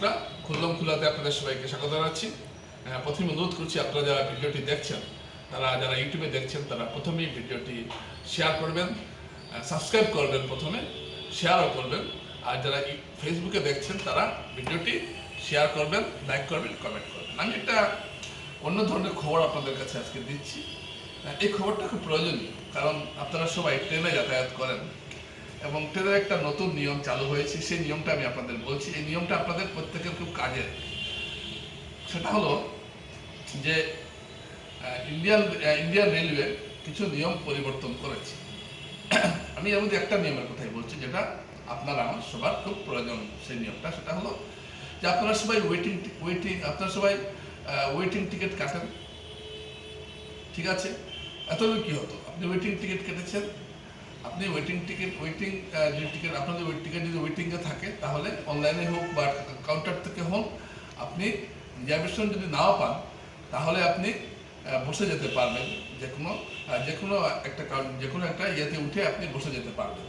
দর্শকরা খুললাম খুলাতে আপনাদের সবাইকে স্বাগত জানাচ্ছি। প্রথমে অনুরোধ করছি, আপনারা যারা ভিডিওটি দেখছেন, তারা যারা ইউটিউবে দেখছেন, তারা প্রথমেই ভিডিওটি শেয়ার করবেন সাবস্ক্রাইব করবেন প্রথমে শেয়ারও করবেন। আর যারা ফেসবুকে দেখছেন, তারা ভিডিওটি শেয়ার করবেন লাইক করবেন কমেন্ট করবেন। আমি একটা অন্য ধরনের খবর আপনাদের কাছে আজকে দিচ্ছি। এই খবরটা খুব প্রয়োজনীয়, কারণ আপনারা সবাই ট্রেনে যাতায়াত করেন। এবং ট্রেনের একটা নতুন নিয়ম চালু হয়েছে, সেই নিয়মটা আমি আপনাদের বলছি। এই নিয়মটা আপনাদের প্রত্যেকের খুব কাজের। সেটা হলো যে ইন্ডিয়ান ইন্ডিয়ান রেলওয়ে কিছু নিয়ম পরিবর্তন করেছে। আমি এর মধ্যে একটা নিয়মের কথাই বলছি, যেটা আপনার, আমার সবার খুব প্রয়োজন সেই নিয়মটা। সেটা হলো যে, আপনারা সবাই ওয়েটিং ওয়েটিং আপনারা সবাই ওয়েটিং টিকিট কাটেন। ঠিক আছে? এতদিন কি হতো? আপনি ওয়েটিং টিকিট কেটেছেন আপনি ওয়েটিং টিকিট ওয়েটিং যে টিকিট আপনাদের ওয়েট টিকিট যদি ওয়েটিংয়ে থাকে, তাহলে অনলাইনে হোক বা কাউন্টার থেকে হোক, আপনি রিজার্ভেশন যদি নাও পান, তাহলে আপনি বসে যেতে পারবেন। যে কোনো যে কোনো একটা যে কোনো একটা ইয়েতে উঠে আপনি বসে যেতে পারবেন।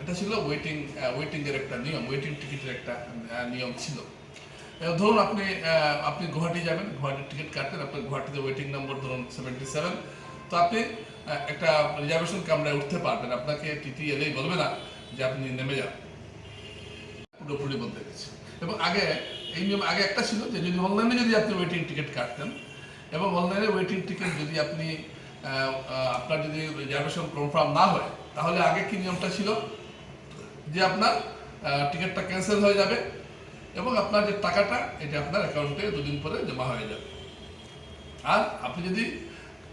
এটা ছিল ওয়েটিং ওয়েটিংয়ের একটা নিয়ম ওয়েটিং টিকিটের একটা নিয়ম ছিল। ধরুন আপনি আপনি গুয়াহাটি যাবেন গুয়াহাটির টিকিট কাটলেন, আপনার গুয়াহাটিতে ওয়েটিং নম্বর ধরুন সেভেন্টি সেভেন তো আপনি একটা রিজার্ভেশন কামরায় উঠতে পারবেন। আপনাকে টিটি এলেই বলবে না যে আপনি নেমে যান। পুরোপুরি বলতে গেছে। এবং আগে, এই নিয়ম আগে একটা ছিল যে যদি অনলাইনে যদি আপনি ওয়েটিং টিকিট কাটতেন, এবং অনলাইনে ওয়েটিং টিকিট যদি আপনি আপনার যদি রিজার্ভেশন কনফার্ম না হয়, তাহলে আগে কি নিয়মটা ছিল? যে আপনার টিকিটটা ক্যান্সেল হয়ে যাবে, এবং আপনার যে টাকাটা, এটা আপনার অ্যাকাউন্টে দুদিন পরে জমা হয়ে যাবে। আর আপনি যদি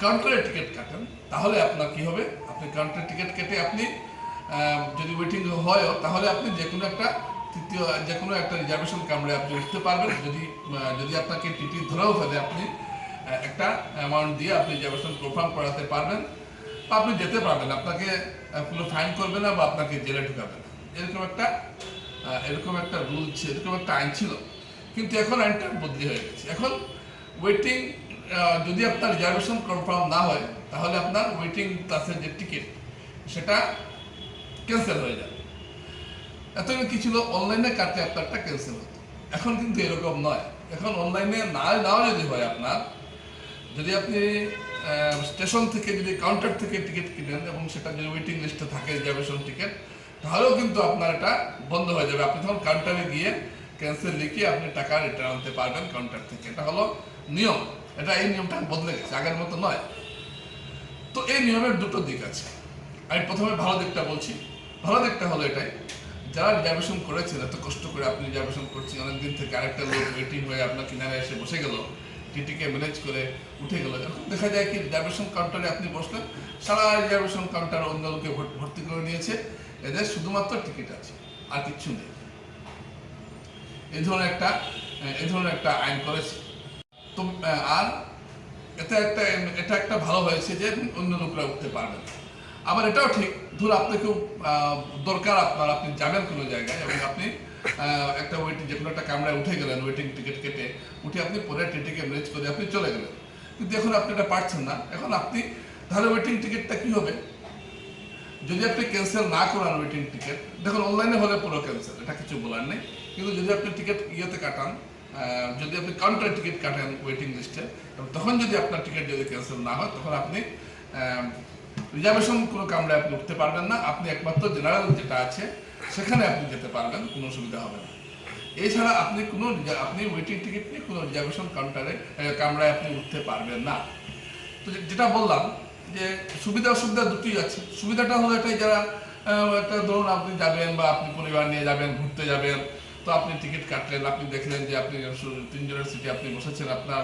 কাউন্টারে টিকিট কাটেন, তাহলে আপনার কি হবে? আপনি কাউন্টারে টিকিট কেটে আপনি যদি ওয়েটিং হয় তাহলে আপনি যে কোনো একটা তৃতীয় যে কোনো একটা রিজার্ভেশন কামড়ে আপনি উঠতে পারবেন। যদি যদি আপনাকে টিটি ধরেও ফেলে আপনি একটা অ্যামাউন্ট দিয়ে আপনি রিজার্ভেশন কনফার্ম করাতে পারবেন, বা আপনি যেতে পারবেন। আপনাকে কোনো ফাইন করবে না বা আপনাকে জেলে ঢুকাবে না। এরকম একটা এরকম একটা রুল ছিল, এরকম একটা আইন ছিল। কিন্তু এখন আইনটা বদলি হয়ে গেছে। এখন ওয়েটিং যদি আপনার রিজার্ভেশন কনফার্ম না হয়, তাহলে আপনার ওয়েটিং ক্লাসের যে টিকিট সেটা ক্যান্সেল হয়ে যাবে। এতদিন কি ছিল? অনলাইনে কাটলে আপনারটা ক্যান্সেল হতো। এখন কিন্তু এরকম নয়। এখন অনলাইনে না, নাও যদি হয় আপনার, যদি আপনি স্টেশন থেকে যদি কাউন্টার থেকে টিকিট কিনেন এবং সেটা যদি ওয়েটিং লিস্টে থাকে রিজার্ভেশন টিকিট তাহলেও কিন্তু আপনার এটা বন্ধ হয়ে যাবে। আপনি তখন কাউন্টারে গিয়ে ক্যান্সেল লিখে আপনি টাকা রিটার্ন আনতে পারবেন কাউন্টার থেকে। এটা হলো নিয়ম। এটা এই নিয়মটা বদলে গেছে, আগের মতো নয়। তো এই নিয়মের দুটো দিক আছে। আমি প্রথমে ভালো দিকটা বলছি। ভালো দিকটা হলো এটাই, যারা রিজার্ভেশন করেছেন, এত কষ্ট করে আপনি রিজার্ভেশন করছেন, অনেকদিন থেকে আরেকটা লোক ওয়েটিং হয়ে আপনার কিনারে এসে বসে গেল টিটিকে ম্যানেজ করে উঠে গেল। এখন দেখা যায় কি রিজার্ভেশন কাউন্টারে আপনি বসলেন, সারা রিজার্ভেশন কাউন্টার অন্য লোকে ভর্তি করে নিয়েছে। এদের শুধুমাত্র টিকিট আছে, আর কিচ্ছু নেই। এই ধরনের একটা এই ধরনের একটা আইন করেছে। তো আর এটা একটা এটা একটা ভালো হয়েছে যে অন্য লোকরা উঠতে পারবেন আবার এটাও ঠিক ধরুন আপনি খুব দরকার আপনার, আপনি যাবেন কোনো জায়গায়, এবং আপনি একটা ওয়েটিং যে কোনো একটা কামরায় উঠে গেলেন ওয়েটিং টিকিট কেটে উঠে আপনি পরে টিটিকে ম্যানেজ করে আপনি চলে গেলেন। কিন্তু এখন আপনি এটা পারছেন না। এখন আপনি, তাহলে ওয়েটিং টিকিটটা কি হবে? যদি আপনি ক্যান্সেল না করান ওয়েটিং টিকিট দেখুন অনলাইনে হলে পুরো ক্যান্সেল এটা কিছু বলার নেই। কিন্তু যদি আপনি টিকিট ইয়েতে কাটান যদি আপনি কাউন্টার টিকিট কাটেন ওয়েটিং লিস্টে তখন যদি আপনার টিকিট যদি ক্যান্সেল না হয়, তখন আপনি রিজার্ভেশন কোনো কামরায় আপনি উঠতে পারবেন না। আপনি একমাত্র জেনারেল যেটা আছে, সেখানে আপনি যেতে পারবেন, কোনো অসুবিধা হবে না। এছাড়া আপনি কোনো আপনি ওয়েটিং টিকিট নিয়ে কোনো রিজার্ভেশন কাউন্টারে কামরায় আপনি উঠতে পারবেন না। তো যেটা বললাম যে, সুবিধা অসুবিধা দুটোই আছে। সুবিধাটা হলো এটাই যারা একটা ধরুন আপনি যাবেন বা আপনি পরিবার নিয়ে যাবেন, ঘুরতে যাবেন তো আপনি টিকিট কাটলেন, আপনি দেখলেন যে আপনি তিনজনের সিটে আপনি বসেছেন আপনার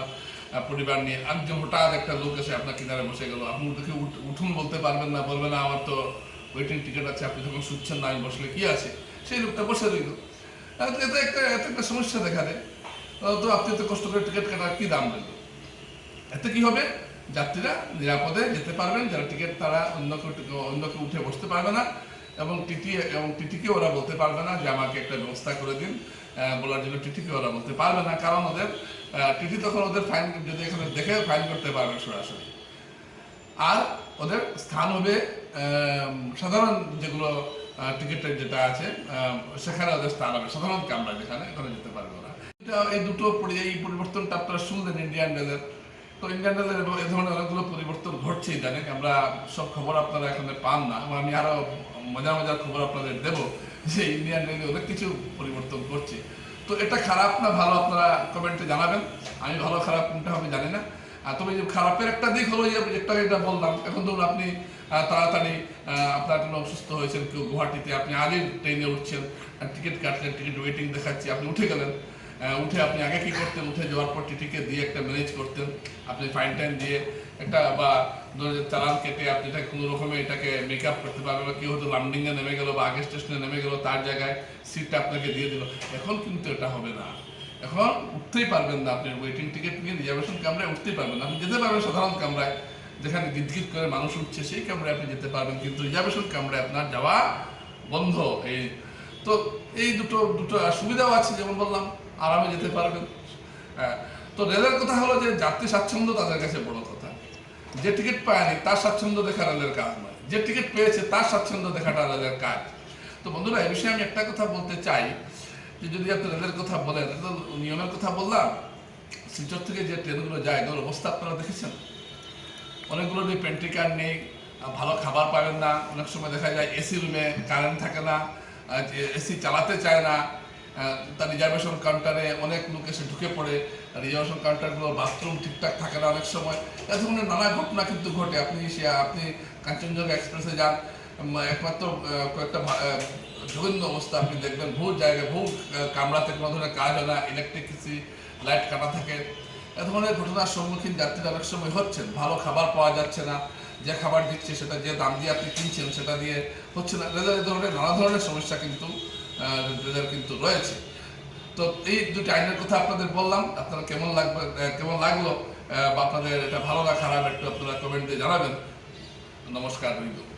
পরিবার নিয়ে। একজন হঠাৎ একটা লোক এসে আপনার কিনারে বসে গেল। আপনি দেখে উঠ- উঠুন বলতে পারবেন না, বলবেন, না, আমার তো ওয়েটিং টিকিট আছে, আপনি যখন শুচ্ছেন না, আমি বসলে কি আছে? সেই লোকটা বসে রইল। এতে এতে একটা এতে একটা সমস্যা দেখা দেয়। তো আপনি তো কষ্ট করে টিকিট কাটার কি দাম রইল? এতে কি হবে? যাত্রীরা নিরাপদে যেতে পারবেন, যারা টিকিট তারা অন্য কেউ অন্য কেউ উঠে বসতে পারবে না। এবং টিটি, এবং টিটিকে ওরা বলতে পারবে না যে আমাকে একটা ব্যবস্থা করে দিন। বলার জন্য টিটিকে ওরা বলতে পারবে না, কারণ ওদের টিটি তখন ওদের ফাইন যদি এখানে দেখে ফাইন করতে পারবে সরাসরি। আর ওদের স্থান হবে সাধারণ যেগুলো টিকিটের যেটা আছে সেখানে ওদের স্থান হবে, সাধারণ কামরা যেখানে, ওখানে যেতে পারবে ওরা। এটা এই দুটো এই পরিবর্তনটা আপনারা শুনলেন ইন্ডিয়ান রেলের তো ইন্ডিয়ান রেলের এবং এ ধরনের অনেকগুলো পরিবর্তন ঘটছে ইদানিং। আমরা সব খবর আপনারা এখানে পান না। এবং আমি আরও মজার মজার খবর আপনাদের দেবো যে ইন্ডিয়ান রেলে অনেক কিছু পরিবর্তন করছে। তো এটা খারাপ না ভালো আপনারা কমেন্টে জানাবেন। আমি ভালো খারাপ কোনটা হবে জানি না। আর তবে যে খারাপের একটা দিক হলো যে একটা এটা বললাম, এখন ধরুন আপনি তাড়াতাড়ি আপনার কোনো অসুস্থ হয়েছেন কেউ গুয়াহাটিতে, আপনি আজই ট্রেনে উঠছেন, টিকিট কাটলেন, টিকিট ওয়েটিং দেখাচ্ছি, আপনি উঠে গেলেন। উঠে আপনি আগে কি করতেন? উঠে যাওয়ার পর টিটিকে দিয়ে একটা ম্যানেজ করতেন। আপনি ফাইন টাইম দিয়ে একটা বা ধরুন যে চালান কেটে আপনি এটা কোনো রকমে এটাকে মেকআপ করতে পারবেন বা কেউ হয়তো লান্ডিংয়ে নেমে গেলো বা আগে স্টেশনে নেমে গেলো, তার জায়গায় সিটটা আপনাকে দিয়ে দিল। এখন কিন্তু এটা হবে না। এখন উঠতেই পারবেন না আপনি ওয়েটিং টিকিট নিয়ে রিজার্ভেশন কামরায় উঠতেই পারবেন না। আপনি যেতে পারবেন সাধারণ কামরায় যেখানে গিট করে মানুষ উঠছে, সেই কামরায় আপনি যেতে পারবেন। কিন্তু রিজার্ভেশন কামরায় আপনার যাওয়া বন্ধ। এই তো এই দুটো দুটো সুবিধাও আছে, যেমন বললাম। আরামে যেতে পারবেন। হ্যাঁ তো রেলের কথা হলো যে যাত্রী স্বাচ্ছন্দ্য তাদের কাছে বড় কথা। যে টিকিট পায়নি, তার স্বাচ্ছন্দ্য দেখা রেলের কাজ নয়। যে টিকিট পেয়েছে, তার স্বাচ্ছন্দ্য দেখাটা রেলের কাজ। তো বন্ধুরা এই বিষয়ে আমি একটা কথা বলতে চাই, যে যদি আপনি রেলের কথা বলেন নিয়মের কথা বললাম। শিলচর থেকে যে ট্রেনগুলো যায় এগুলোর অবস্থা আপনারা দেখেছেন? অনেকগুলো নেই, পেন্ট্রি কার্ড নেই ভালো খাবার পাবেন না। অনেক সময় দেখা যায়, এসি রুমে কারেন্ট থাকে না এসি চালাতে চায় না। তার রিজার্ভেশন কাউন্টারে অনেক লোক এসে ঢুকে পড়ে। রিজার্ভেশন কাউন্টারগুলো বাথরুম ঠিকঠাক থাকে না অনেক সময়। এ ধরনের নানা ঘটনা কিন্তু ঘটে। আপনি সে আপনি কাঞ্চনজঙ্ঘা এক্সপ্রেসে যান একমাত্র কয়েকটা জঘন্য অবস্থা। আপনি দেখবেন বহু জায়গায় বহু আহ, কামরাতে কোনো ধরনের কাজ হয় না ইলেকট্রিসিটি লাইট কাটা থাকে। এ ধরনের ঘটনার সম্মুখীন যাত্রীরা অনেক সময় হচ্ছেন। ভালো খাবার পাওয়া যাচ্ছে না। যে খাবার দিচ্ছে সেটা যে দাম দিয়ে আপনি কিনছেন সেটা দিয়ে হচ্ছে না। এ ধরনের নানা ধরনের সমস্যা কিন্তু আহ, কিন্তু রয়েছে। তো এই দুটি আইনের কথা আপনাদের বললাম আপনারা কেমন লাগবে কেমন লাগল বা আপনাদের এটা ভালো না খারাপ একটু আপনারা কমেন্ট জানাবেন। নমস্কার রইল